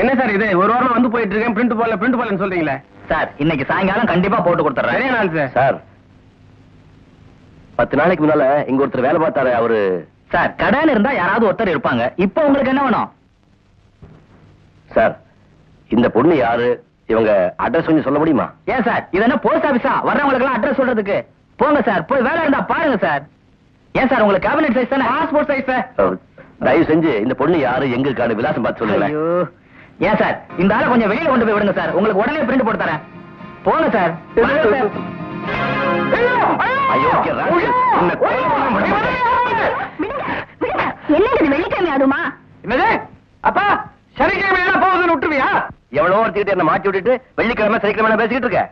என்ன சார் இது? ஒரு வாரம் வந்து போயிட்டு இருக்கேன். பிரிண்ட் போடல பிரிண்ட் போடலன்னு சொல்றீங்களே? சார் இன்னைக்கு சாயங்காலம் கண்டிப்பா போட்டு கொடுத்துறேன் நிறைய நாள் சார். சார். பத்து நாளைக்கு முன்னால இங்க ஒருத்தர் வேலை பார்த்தாரு அவரு. சார் கடையில இருந்தா யாராவது ஒருத்தர் இருப்பாங்க. இப்போ உங்களுக்கு என்ன வேணும்? சார் இந்த பொண்ணு யாரு? இவங்க அட்ரஸ் கொஞ்சம் சொல்ல முடியுமா? ஏன் சார்? இது என்ன போஸ்ட் ஆபீஸா? வர்றவங்களுக்கு எல்லாம் அட்ரஸ் சொல்றதுக்கு. போங்க சார் போய் வேலை இருந்தா பாருங்க சார். ஏன் சார் உங்களுக்கு கேபினெட் சைஸ் தானே? பாஸ்போர்ட் சைஸ் தயவு செஞ்சு இந்த பொண்ணு யாரு எங்க இருக்கான்னு விலாசம் பார்த்து சொல்லுங்களேன். ஏன் சார்? இந்த ஆளை கொஞ்சம் வெளியில கொண்டு போய் விடுங்க சார். உங்களுக்கு உடனே பிரிண்ட் போட்டு தரேன். போங்க சார். இது வெள்ளிக்கிழமை அதுமா என்னது? அப்பா சனிக்கிழமை என்ன போகுதுன்னு விட்டுருவியா? எவ்வளவு ஒருத்திக்கிட்டு என்ன மாட்டி விட்டுட்டு வெள்ளிக்கிழமை சனிக்கிழமை பேசிக்கிட்டு இருக்க.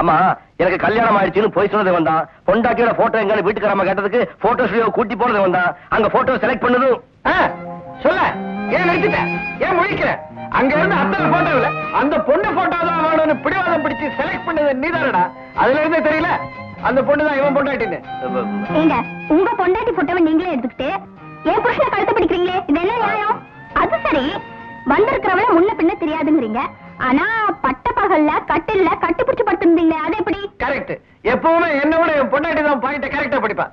அம்மா எனக்கு கல்யாணம் ஆயிடுச்சுன்னு போய் சொன்னது வந்தான். பொண்டாட்டியோட போட்டோ எங்க வீட்டுக்காரமா கேட்டதுக்கு போட்டோ ஸ்டுடியோ கூட்டி போனது வந்தான். அங்க போட்டோ செலக்ட் பண்ணதும் சொல்ல ஏன் நிறுத்திட்ட? ஏன் முழிக்கிற? அங்க இருந்து அத்தனை போட்டோல அந்த பொண்ணு போட்டோ தான் வேணும்னு பிடிவாதம் பிடிச்சு செலக்ட் பண்ணது நீதானடா? அதுல இருந்தே தெரியல அந்த பொண்ணு தான் இவன் பொண்டாட்டின்னு. ஏங்க உங்க பொண்டாட்டி போட்டவன் நீங்களே எடுத்துக்கிட்டு என் புருஷனை கழுத்து பிடிக்கிறீங்களே இது என்ன நியாயம்? அது சரி வந்திருக்கிறவள முன்ன பின்ன தெரியாதுங்கிறீங்க. ஆனா பட்ட பகல்ல கட்டில்ல கட்டு பிடிச்சு படுத்திருந்தீங்களே அது எப்படி? கரெக்ட் எப்பவுமே என்ன விட என் பொண்டாட்டி தான் பாயிண்ட கரெக்டா படிப்பா.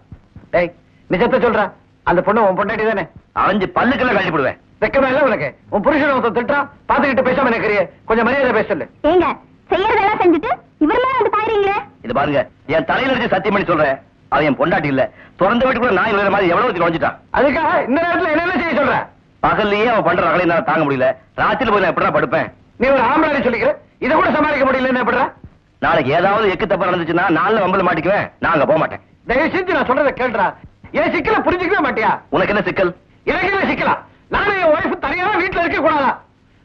டேய் நிஜத்தை சொல்ற. அந்த பொண்ணு உன் பொண்டாட்டி தானே? அரைஞ்சு பல்லுக்கெல்லாம் கழட்டி போடுவேன். வெக்கமா இல்ல உனக்கு. உன் புருஷன் ஒருத்தன் திட்டுறான் பாத்துக்கிட்டு பேசாம நிக்கிறியே கொஞ்சம் மரியாதை பேசல ஏங்க செய்யறதெல்லாம் செஞ்சுட்டு இவர் மேல வந்து பாக்குறீங்களே இது பாருங்க என் தலையில இருந்து சத்தியம் பண்ணி சொல்றேன். அது என் பொண்டாட்டி இல்ல. திறந்த வீட்டுக்குள்ள நாய் விழுற மாதிரி எவ்வளவு நுழைஞ்சிட்டான் அதுக்காக இந்த நேரத்துல என்ன செய்ய சொல்ற? பகல்லையே அவன் பண்ற என்னால தாங்க முடியல. ராத்திரி போய் நான் எப்படா படுப்பேன்? நீ ஒரு ஆம்பளை சொல்லிக்கிற? இதை கூட சமாளிக்க முடியல என்ன பண்ற? நாளைக்கு ஏதாவது எக்கு தப்பா நடந்துச்சுன்னா நாலு வம்பல மாட்டிக்குவேன். நான் அங்க போக மாட்டேன். தயவு செஞ்சு நான் சொல்றதை கேள்றா என் சிக்கல புரிஞ்சுக்கவே மாட்டியா? உனக்கு என்ன சிக்கல்? எனக்கு என்ன சிக்கலாம் நானும் என் ஒய்ஃப் தனியா வீட்டுல இருக்க கூடாதா?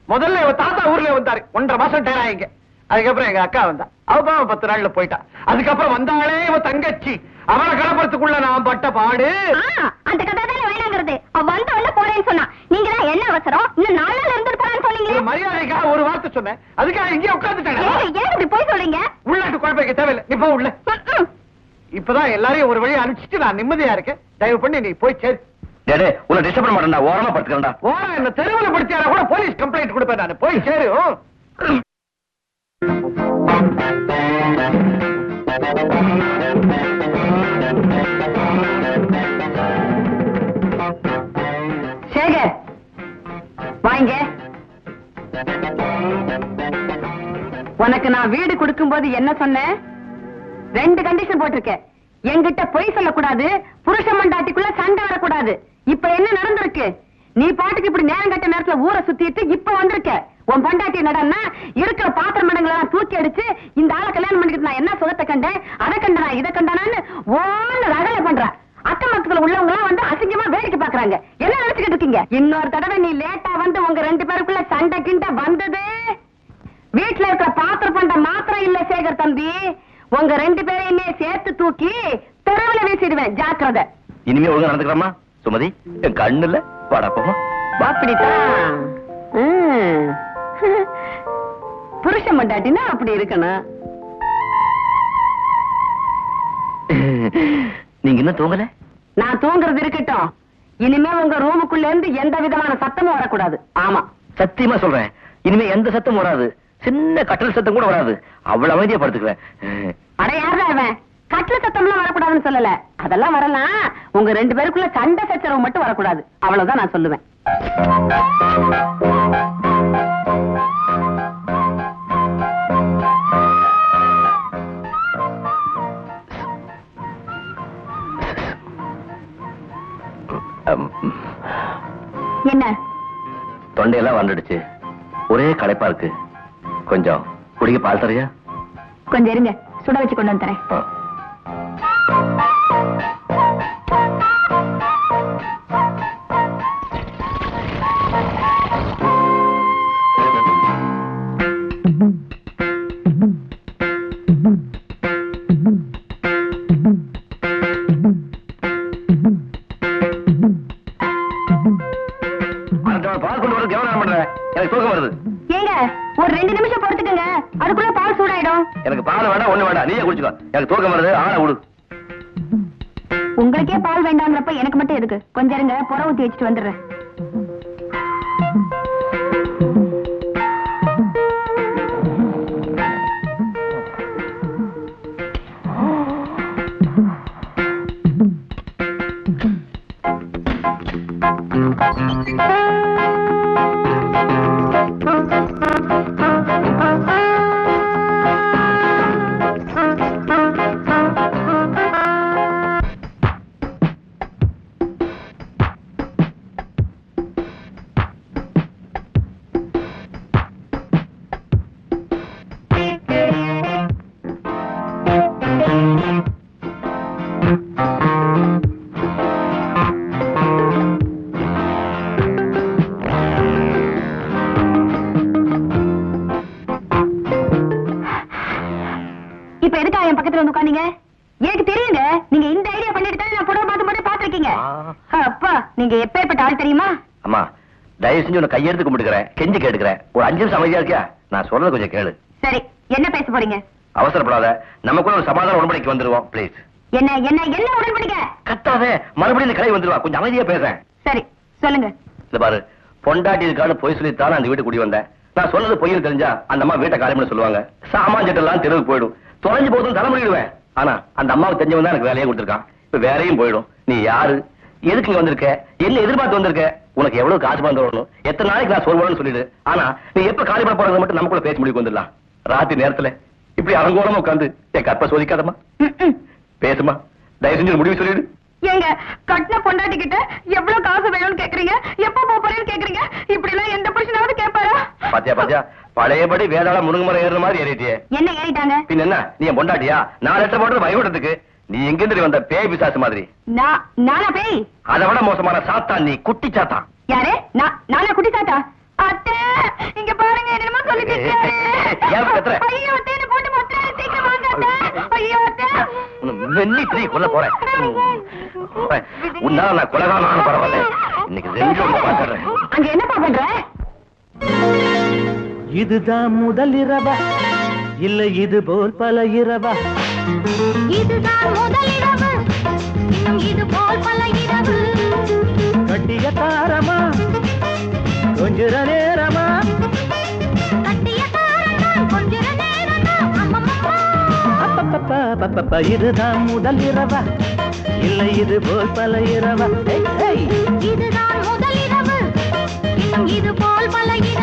முதல்ல இவ தாத்தா ஊர்ல வந்தாரு. ஒன்றரை மாசம் டேரா இங்க அதுக்கப்புறம் எங்க அக்கா வந்தா. அவ பத்து நாள்ல போயிட்டா. அதுக்கப்புறம் வந்தாளே இவ தங்கச்சி. அவளை கலப்பறதுக்குள்ள நான் பட்ட பாடு. அந்த கதை தானே வேணாங்கிறது. அவ வந்த உடனே போறேன்னு சொன்னா. நீங்க என்ன அவசரம்? இன்னும் நாலு நாள் இருந்துட்டு போறான்னு ஒரு சொன்னீங்களே மரியாதைக்காக ஒரு வார்த்தை சொன்னேன். அதுக்காக இங்கே ஏங்க, உட்காந்துட்டேன் ஏன் இப்படி போய் சொல்றீங்க? உள்நாட்டு குழப்பைக்கு தேவையில்லை. நீ போ உள்ள. இப்பதான் எல்லாரையும் ஒரு வழி அனுப்பிச்சிட்டு நான் நிம்மதியா இருக்கேன். தயவு பண்ணி நீ போய் சேரு. டேடே உன்னை டிஸ்டர்ப் பண்ண மாட்டேன்டா. ஓரமா படுத்துக்கிறேன்டா. ஓர என்ன தெருவில் படுத்தியாரா கூட போலீஸ் கம்ப்ளைண்ட் கொடுப்பேன் நான். போய் சேரு. சேகர் வாங்க உனக்கு நான் வீடு கொடுக்கும் போது என்ன சொன்னேன்? ரெண்டு கண்டிஷன் போட்டிருக்கேன். என்கிட்ட பொய் சொல்லக்கூடாது புருஷ மண்டாட்டிக்குள்ள சண்டை வரக்கூடாது. இப்ப என்ன நடந்திருக்கு? நீ பாட்டுக்கு இப்படி நேரம் கட்ட நேரத்துல ஊரை சுத்திட்டு இப்ப வந்திருக்க. உன் பொண்டாட்டி நடன்னா இருக்கிற பாத்திரம் மடங்களெல்லாம் தூக்கி அடிச்சு இந்த ஆளை கல்யாணம் பண்ணிக்கிட்டு நான் என்ன சுகத்தை கண்டேன்? அதை கண்டனா இதை கண்டனான்னு ஓன்னு ரகலை பண்ற. அக்கம் பக்கத்துல உள்ளவங்க எல்லாம் வந்து அசிங்கமா வேடிக்கை பாக்குறாங்க என்ன இருக்கீங்க இன்னொரு தடவை நீ லேட்டா வந்து உங்க ரெண்டு பேருக்குள்ள சண்டை கிண்ட வந்தது? வீட்டுல இருக்கிற பாத்திர பண்ட மாத்திரம் இல்ல சேகர் தம்பி. உங்க ரெண்டு பேரையுமே சேர்த்து தூக்கி தெருவுல வீசிடுவேன். ஜாக்கிரதை. இனிமே ஒழுங்கா நடந்துக்கிறமா சுமதி? என் கண்ணு இல்ல வாடா போமா அப்படித்தான் ம். புருஷன் மண்டாட்டினா அப்படி இருக்கணும். நீங்க இன்னும் தூங்கல? நான் தூங்குறது இருக்கட்டும். இனிமே உங்க ரூமுக்குள்ள இருந்து எந்த விதமான சத்தமும் வரக்கூடாது. ஆமா சத்தியமா சொல்றேன். இனிமே எந்த சத்தம் வராது. சின்ன கட்டல் சத்தம் கூட வராது. அவ்வளவு அமைதியா படுத்துக்குவேன். அட யாரா அவன் கட்டில சத்தம்லாம் வரக்கூடாதுன்னு சொல்லல. அதெல்லாம் வரலாம். உங்க ரெண்டு பேருக்குள்ள சண்டை சச்சரவு மட்டும் வரக்கூடாது. அவ்வளவுதான் நான் சொல்லுவேன். தொண்டையெல்லாம் வந்துடுச்சு ஒரே களைப்பா இருக்கு. கொஞ்சம் குடிக்க பால் தரியா கொஞ்சம் இருங்க. சுட வச்சு கொண்டு வந்து தரேன். குடிச்சுக்கோ எனக்கு தூக்கம் வருது ஆளை விடு. உங்களுக்கே பால் வேண்டாங்கிறப்ப எனக்கு மட்டும் எதுக்கு? கொஞ்சம் இருங்க புற ஊத்தி வச்சுட்டு வந்துடுறேன். இப்ப எதுக்கா என் பக்கத்துல உட்காந்தீங்க? எனக்கு தெரியுங்க. நீங்க இந்த ஐடியா பண்ணிட்டு நான் புடவை பார்த்து மட்டும் பாத்துருக்கீங்க அப்பா நீங்க எப்பேற்பட்ட ஆள் தெரியுமா? அம்மா தயவு செஞ்சு உன கையெடுத்து கும்பிட்டுக்கிறேன் கெஞ்சு கேட்டுக்கிறேன். ஒரு அஞ்சு நிமிஷம் அமைதியா இருக்கியா? நான் சொல்றது கொஞ்சம் கேளு. சரி என்ன பேச போறீங்க? அவசரப்படாத. நம்ம ஒரு சமாதான உடம்படிக்கு வந்துருவோம் பிளீஸ் என்ன என்ன என்ன உடன்படிக்க கத்தாதே மறுபடியும் இந்த கடை வந்துருவா கொஞ்சம் அமைதியா பேசுறேன் சரி சொல்லுங்க. இந்த பாரு பொண்டாட்டி இருக்கான்னு பொய் சொல்லித்தான் அந்த வீட்டு குடி வந்தேன். நான் சொன்னது பொய்னு தெரிஞ்சா அந்த அம்மா வீட்டை பண்ண சொல்லுவாங்க. சாமான் சட்டெல்லாம் தெருவுக்கு போயிடும். தொலைஞ்சு போதும் தலைமுடிடுவேன் ஆனா அந்த அம்மாவுக்கு தெரிஞ்சவன் தான் எனக்கு வேலையை கொடுத்துருக்கான். இப்ப வேலையும் போயிடும். நீ யாரு? எதுக்கு வந்திருக்க? என்ன எதிர்பார்த்து வந்திருக்க? உனக்கு எவ்வளவு காசு பணம் வரணும் எத்தனை நாளைக்கு நான் சொல்வேன்னு சொல்லிடு. ஆனா நீ எப்ப காலி பண்ண போறது மட்டும் நமக்குள்ள பேசி முடிவுக்கு வந்துடலாம். ராத்திரி நேரத்துல இப்படி அரங்கோலமா உட்காந்து என் கற்ப சோதிக்காதம்மா. ம்ம். பேசுமா? தயவு செஞ்சு முடிவு சொல்லிடு. ஏங்க கட்டின பொண்டாட்டி கிட்ட எவ்வளவு காசு வேணும்னு கேக்குறீங்க? எப்ப போப் போறேன்னு கேக்குறீங்க? இப்படி எல்லாம் எந்த புருஷனாவது கேட்பாரா? பாத்தியா பாத்தியா? பழையபடி வேதாள முருங்கை ஏறுற மாதிரி ஏறிட்டியே. என்ன ஏறிட்டாங்க? பின்ன என்ன? நீ என் பொண்டாட்டியா? நாலு லட்சம் போட்டு பயப்படுறதுக்கு நீ எங்கிருந்து வந்த பேய் பிசாசு மாதிரி? நான் நானா பேய்? அதை விட மோசமான சாத்தான் நீ குட்டி சாத்தான். யாரு? நான் நானா குட்டி தாத்தா அத்தை இங்க பாருங்க என்னமோ சொல்லிட்டு இருக்காரு. ஏன் கத்துற? ஐயோ அத்தை என்ன போட்டு மொத்தம் சீக்கிரம் வாங்க அத்தை ஐயோ அத்தை வெண்ணி நீ கொல்ல போறேன் உன்னால நான் கொலகாரம் பரவாயில்ல. இன்னைக்கு ரெண்டு பாத்துறேன் அங்க என்னப்பா பண்ற இதுதான் முதல் இரவா. இல்ல இது போல் பல இரவா. இதுதான் முதல் இரவு. இன்னும் இது போல் பல அப்பப்பப்பா, இதுதான் முதல் இரவா. இல்லை இது போல் பல இரவா. இதுதான் முதல் இரவு. இன்னும் இது போல் பல இரவு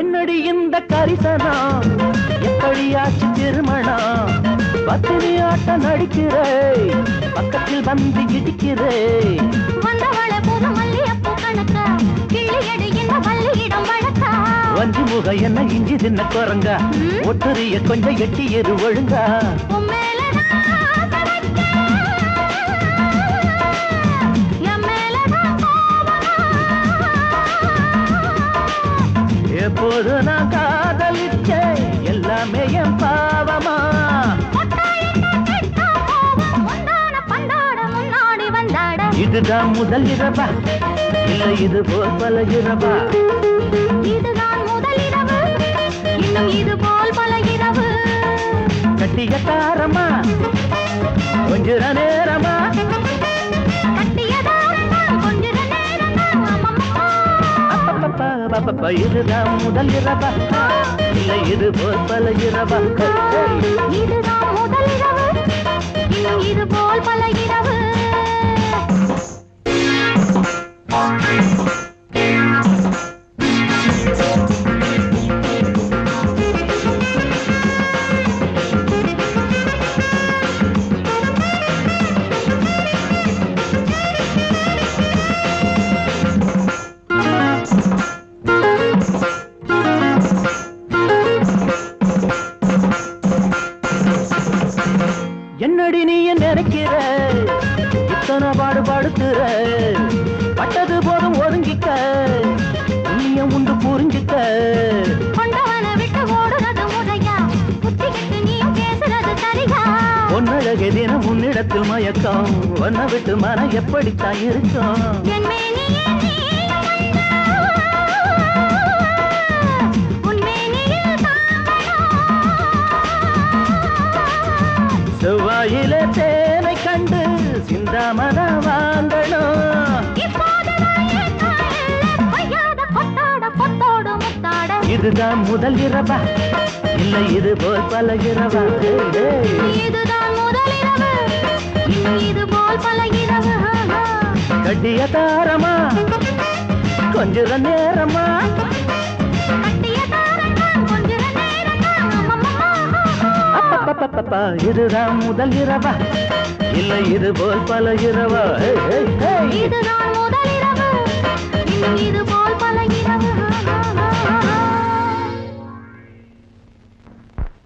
என்னடி இந்த கரிசனம் எப்படியாச்சு திருமணம் பத்தினி ஆட்டம் நடிக்கிறே பக்கத்தில் வந்து இடிக்கிறே. வந்தவள புது மல்லியப்பூ கணக்க? கிள்ளியடு இந்த வள்ளியிடம் வழக்கா? வஞ்சி முக என்ன இஞ்சி தின்ன குரங்க? ஒட்டுரிய கொஞ்சம் எட்டி எரு ஒழுங்கா? எப்போது நான் காதலிச்சேன் எல்லாமே என் பாவமா? இதுதான் முதல் இரவா? இல்ல இது போல் பல இரவா? இதுதான் முதல் இரவு. இன்னும் இது போல் பல இரவு. கட்டிய தாரமா? கொஞ்ச நேரமா? அப்பப்பப்பா, இதுதான் முதல் இரவா. இல்ல இது போல் பல இரவா. இதுதான் முதல் இரவு. இன்னும் இது போல் பல இரவு. பொன்னழகே தினம் உன்னிடத்தில் மயக்கம். ஒன்ன விட்டு மனம் எப்படித்தான் இருக்கும்? செவ்வாயிலே தேனை கண்டு சிந்தாமன வாங்கணும் இதுதான் முதல் இரவா. இல்லை இது போல் பல இரவா. இதுதான் இதுபோல் பல இரவு கட்டிய தாரமா? கொஞ்ச நேரமா? இதுதான் முதல் இரவா? இல்ல இது போல் பல இரவா இதுதான் முதல் இரவு. இது போல் பல இரவு